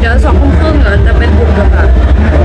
เดี๋ยวสองทุ่มครึ่งเดี๋จะเป็นบุกกระบะ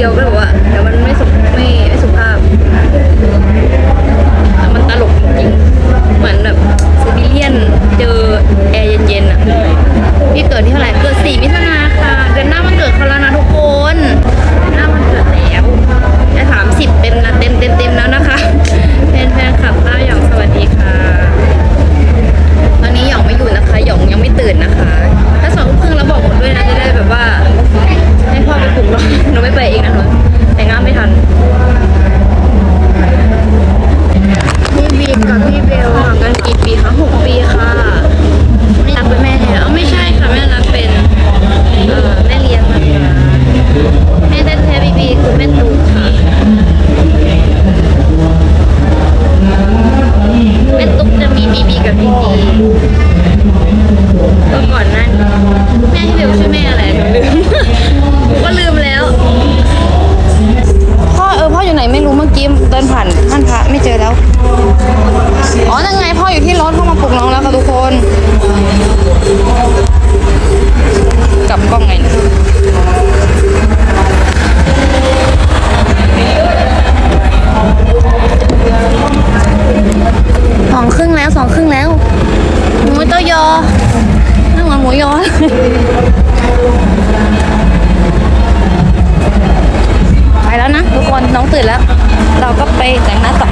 video, ใส่เองนะทุกคนแต่งหน้าไม่ทัน เติ้ลผ่านท่านพระไม่เจอแล้ว อ๋อยังไงพ่ออยู่ที่รถพ่อมาปลุกน้องแล้วค่ะทุกคน กลับกล้องไงสองครึ่งแล้วสองครึ่งแล้วหมูเต้ายอนั่งเหมือนหมูยอไปแล้วนะทุกคนน้องตื่นแล้ว เราก็ไปแต่งหน้าต่อ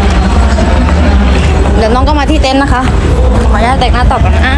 เดี๋ยวน้องก็มาที่เต็นท์นะคะ ขออนุญาตแต่งหน้าต่อก่อนนะ